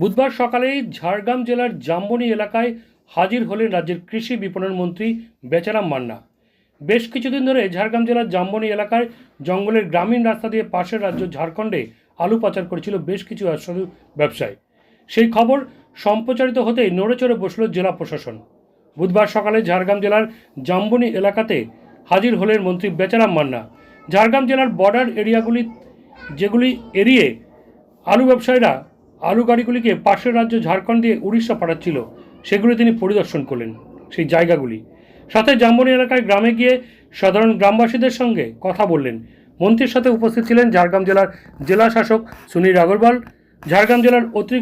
বুধবার সকালেই ঝাড়গ্রাম জেলার জাম্বনি এলাকায় হাজির হলেন রাজ্যের কৃষি বিপণন মন্ত্রী বেচারাম মান্না। বেশ কিছুদিন ধরে ঝাড়গ্রাম জেলার জাম্বনি এলাকায় জঙ্গলের গ্রামীণ রাস্তা দিয়ে পাশের রাজ্য ঝাড়খণ্ডে আলু পাচার করেছিল বেশ কিছু ব্যবসায়ী। সেই খবর সম্প্রচারিত হতেই নড়েচড়ে বসল জেলা প্রশাসন। বুধবার সকালে ঝাড়গ্রাম জেলার জাম্বনি এলাকাতে হাজির হলেন মন্ত্রী বেচারাম মান্না। ঝাড়গ্রাম জেলার বর্ডার এরিয়াগুলি, যেগুলি এড়িয়ে আলু ব্যবসায়ীরা আলু গাড়িগুলিকে পাশের রাজ্য ঝাড়খণ্ড দিয়ে উড়িষ্যা পাঠাচ্ছিল, সেগুলি তিনি পরিদর্শন করলেন সেই জায়গাগুলি। সাথে জাম্বনি এলাকায় গ্রামে গিয়ে সাধারণ গ্রামবাসীদের সঙ্গে কথা বললেন। মন্ত্রীর সাথে উপস্থিত ছিলেন ঝাড়গ্রাম জেলার জেলা শাসক সুনীল আগরওয়াল। ঝাড়গ্রাম জেলার অতিরিক্ত